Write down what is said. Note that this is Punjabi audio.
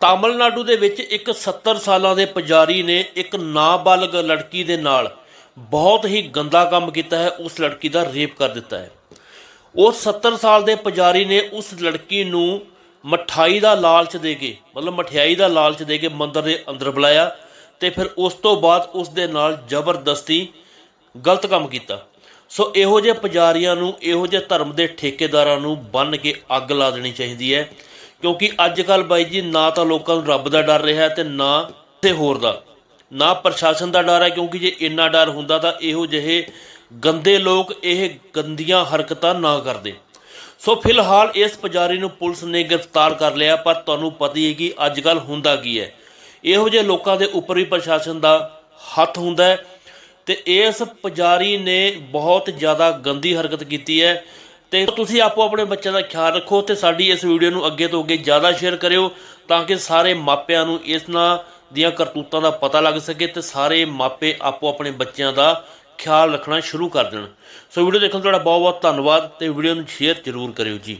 ਤਾਮਿਲਨਾਡੂ ਦੇ ਵਿੱਚ ਇੱਕ 70 ਸਾਲਾਂ ਦੇ ਪੁਜਾਰੀ ਨੇ ਇੱਕ ਨਾਬਾਲਗ ਲੜਕੀ ਦੇ ਨਾਲ ਬਹੁਤ ਹੀ ਗੰਦਾ ਕੰਮ ਕੀਤਾ ਹੈ, ਉਸ ਲੜਕੀ ਦਾ ਰੇਪ ਕਰ ਦਿੱਤਾ ਹੈ। ਉਸ 70 ਸਾਲ ਦੇ ਪੁਜਾਰੀ ਨੇ ਉਸ ਲੜਕੀ ਨੂੰ ਮਠਾਈ ਦਾ ਲਾਲਚ ਦੇ ਕੇ, ਮਤਲਬ ਮਠਿਆਈ ਦਾ ਲਾਲਚ ਦੇ ਕੇ ਮੰਦਰ ਦੇ ਅੰਦਰ ਬੁਲਾਇਆ ਤੇ ਫਿਰ ਉਸ ਤੋਂ ਬਾਅਦ ਉਸ ਦੇ ਨਾਲ ਜ਼ਬਰਦਸਤੀ ਗਲਤ ਕੰਮ ਕੀਤਾ। ਸੋ ਇਹੋ ਜਿਹੇ ਪੁਜਾਰੀਆਂ ਨੂੰ, ਇਹੋ ਜਿਹੇ ਧਰਮ ਦੇ ਠੇਕੇਦਾਰਾਂ ਨੂੰ ਬੰਨ ਕੇ ਅੱਗ ਲਾ ਦੇਣੀ ਚਾਹੀਦੀ ਹੈ। ਕਿਉਂਕਿ ਅੱਜ ਕੱਲ ਬਾਈ ਜੀ, ਨਾ ਤਾਂ ਲੋਕਾਂ ਨੂੰ ਰੱਬ ਦਾ ਡਰ ਰਿਹਾ ਤੇ ਨਾ ਤੇ ਹੋਰ ਦਾ। ਨਾ ਪ੍ਰਸ਼ਾਸਨ ਦਾ ਡਰ ਹੈ, ਕਿਉਂਕਿ ਜੇ ਇੰਨਾ ਡਰ ਹੁੰਦਾ ਤਾਂ ਇਹੋ ਜਿਹੇ ਗੰਦੇ ਲੋਕ ਇਹ ਗੰਦੀਆਂ ਹਰਕਤਾਂ ਨਾ ਕਰਦੇ। ਸੋ ਫਿਲਹਾਲ ਇਸ ਪੁਜਾਰੀ ਨੂੰ ਪੁਲਿਸ ਨੇ ਗ੍ਰਿਫਤਾਰ ਕਰ ਲਿਆ, ਪਰ ਤੁਹਾਨੂੰ ਪਤਾ ਹੀ ਹੈ ਕਿ ਅੱਜ ਕੱਲ ਹੁੰਦਾ ਕੀ ਹੈ। ਇਹੋ ਜਿਹੇ ਲੋਕਾਂ ਦੇ ਉੱਪਰ ਵੀ ਪ੍ਰਸ਼ਾਸਨ ਦਾ ਹੱਥ ਹੁੰਦਾ ਹੈ ਤੇ ਇਸ ਪੁਜਾਰੀ ਨੇ ਬਹੁਤ ਜ਼ਿਆਦਾ ਗੰਦੀ ਹਰਕਤ ਕੀਤੀ ਹੈ। ਤੇ ਤੁਸੀਂ ਆਪੋ ਆਪਣੇ ਬੱਚਿਆਂ ਦਾ ਖਿਆਲ ਰੱਖੋ ਤੇ ਸਾਡੀ ਇਸ ਵੀਡੀਓ ਨੂੰ ਅੱਗੇ ਤੋਂ ਅੱਗੇ ਜ਼ਿਆਦਾ ਸ਼ੇਅਰ ਕਰਿਓ ਤਾਂ ਕਿ ਸਾਰੇ ਮਾਪਿਆਂ ਨੂੰ ਇਸ ਨਾਲ ਦੀਆਂ ਕਰਤੂਤਾਂ ਦਾ ਪਤਾ ਲੱਗ ਸਕੇ ਤੇ ਸਾਰੇ ਮਾਪੇ ਆਪੋ ਆਪਣੇ ਬੱਚਿਆਂ ਦਾ ਖਿਆਲ ਰੱਖਣਾ ਸ਼ੁਰੂ ਕਰ ਦੇਣ। ਸੋ ਵੀਡੀਓ ਦੇਖਣ ਦਾ ਤੁਹਾਡਾ ਬਹੁਤ ਬਹੁਤ ਧੰਨਵਾਦ ਤੇ ਵੀਡੀਓ ਨੂੰ ਸ਼ੇਅਰ ਜ਼ਰੂਰ ਕਰਿਓ ਜੀ।